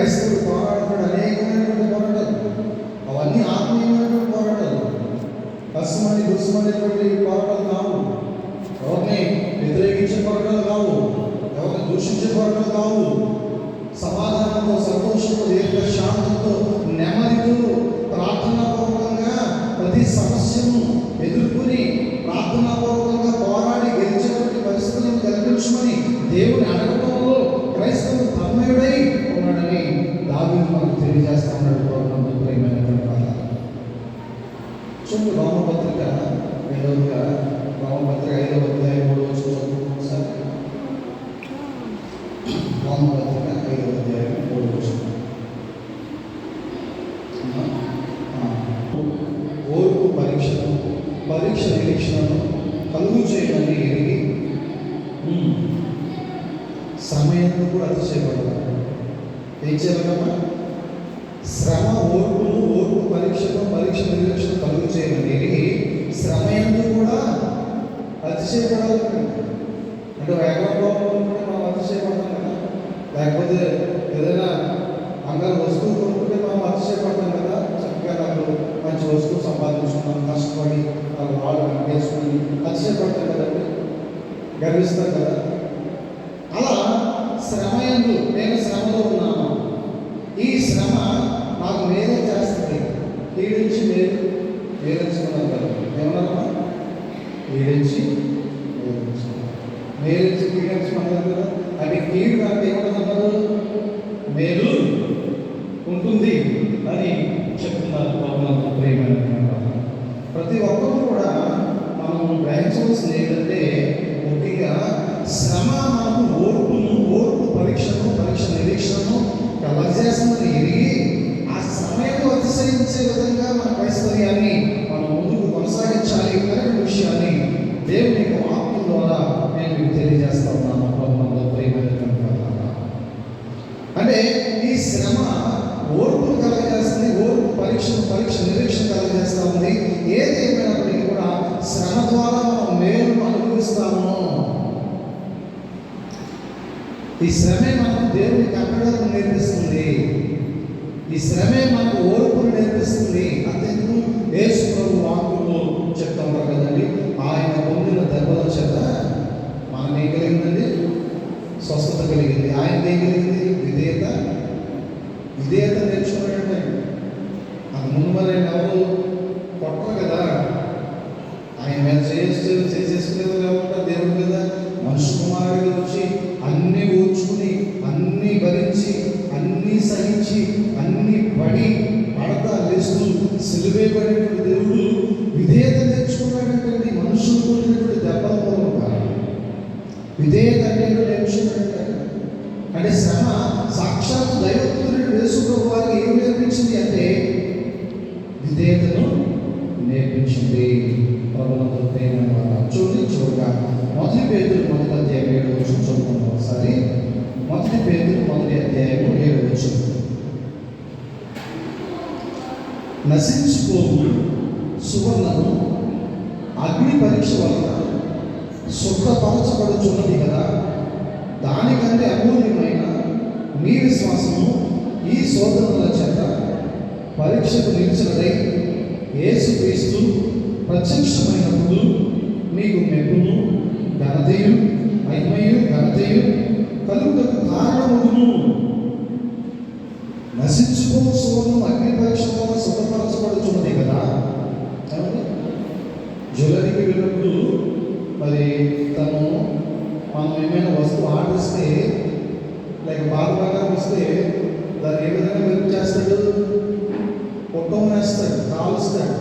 క్రైస్తవుడు పోరాడుతాడు అనేకమైనటువంటి పోరాటాలు. అవన్నీ ఆత్మీయమైనటువంటి పోరాటాలు. కష్టమని దుస్మనేటువంటి పోరాటాలు రామపత్రిక రెండవదిగా రామపత్రిక ఐదవ అధ్యాయం మూడవ వచనం చదువుకుందాం రామపత్రిక ఐదవ అధ్యాయం మూడవ ఓర్పు పరీక్షను పరీక్ష నిరీక్షణను కలుగు చేయమని ఎరిగి సమయంలో కూడా అతిశయపడతారు ఏం చేయాలమ్మా శ్రమ ఓర్పును ఓర్పు పరీక్షను పరీక్ష నిరీక్షణ కలుగు చేయమని ఎరిగి శ్రమ ఎందు కూడా అతిశయపడాలి అంటే వ్యాపారంలో కొనుక్కుంటే మనం అతిశయపడతాం కదా లేకపోతే ఏదైనా అందరు వస్తువు కొనుక్కుంటే మనం అతిశయపడతాం కదా. చక్కగా నాకు మంచి వస్తువు సంపాదించుకున్నాం కష్టపడి నాకు వాళ్ళు వేసుకుని అతిశయపడతాం కదండి. గర్విస్తాం కదా. అలా శ్రమ ఎందు నేను శ్రమలో ఉన్నాను. ఈ శ్రమ నాకు మేలు చేస్తుంది. ఈడించి మేలు మేలించుకున్నాను కదా. ఏమన్నా ఈడించి మేలించుకున్నాను మేలించి కీడించుకున్నారు కదా అంటే కీడు ఏమన్నారు మేలు ఉంటుంది అని చెప్తున్నారు ప్రభుత్వం ప్రేమ ప్రతి ఒక్కరు కూడా మనం గ్రహించవలసింది ఏంటంటే ముఖ్యంగా శ్రమ మనకు ఓర్పును ఓర్పు పరీక్షను పరీక్ష నిరీక్షను కలగజేస్తుందని ఎరిగి ఆ సమయంలో అతిశయించే విధంగా మన క్రైస్తవ్యాన్ని మనం ముందుకు కొనసాగించాలి అనే విషయాన్ని దేవుని యొక్క వాక్యం ద్వారా నేను మీకు తెలియజేస్తా ఉన్నాను అంటే ఈ శ్రమ ఓర్పును కలగజేస్తుంది ఓర్పు పరీక్ష పరీక్ష నిరీక్షణ కలగజేస్తా ఉంది. ఏది ఏమైనప్పటికీ కూడా శ్రమ ద్వారా మనం మేలు అనుభవిస్తాము. ఈ శ్రమే మనకు దేవుని కట్టడం నేర్పిస్తుంది. ఈ శ్రమే మనకు ఓర్పును నేర్పిస్తుంది. అంతెందుకు యేసు ప్రభు వాక్కులో చెప్తా ఉంటారు కదండి ఆయన పొందిన దెబ్బల చేత మనకి ఏం కలిగిందండి స్వస్థత కలిగింది. ఆయనకి ఏం విధేయత విధేయత నేర్చుకున్నాడంటే అది ముందు మరి ఆయన ఎవరు కొట్టరు కదా? ఆయన మీద చేసి చేసేసుకునేది లేకుండా దేవుడి మీద మనుషు కుమారుడిగా వచ్చి అన్నీ ఓర్చుకుని అన్నీ భరించి అన్నీ సహించి అన్నీ పడి పడతా లేస్తూ సిలువే పడినటువంటి దేవుడు విధేయత నేర్చుకున్నాడంటే మనుషులు కొట్టినటువంటి దెబ్బల మూలంగా. విధేయత అంటే నేర్చుకున్నాడు అంటే శ్రమ సాక్షాత్ దైవపుత్రుడు వేసుకోవడం వారికి ఏం నేర్పించింది అంటే విధేయతను నేర్పించింది. ప్రభుత్వంతో ప్రేమ చూడండి చూడగా మొదటి పేదలు మొదటి అధ్యాయం ఏడు వచ్చి చూద్దాం ఒకసారి. మొదటి పేదలు మొదటి అధ్యాయం ఏడు వచ్చి నశించుకోము సువర్ణము అగ్ని పరీక్ష వలన శుభ్రపరచబడుచున్నది కదా. దానికంటే అమూల్యమైన మీ విశ్వాసము ఈ శోధనల చేత పరీక్షకు నిలిచినదై యేసుక్రీస్తు ప్రత్యక్షమైనప్పుడు మీకు మెప్పును ఘనతయు హార్ట్ ఇస్తే లైక్ బాగా ఇస్తే దాన్ని ఏ విధంగా చేస్తాడు? పొట్టం వేస్తాడు కాలుస్తాడు.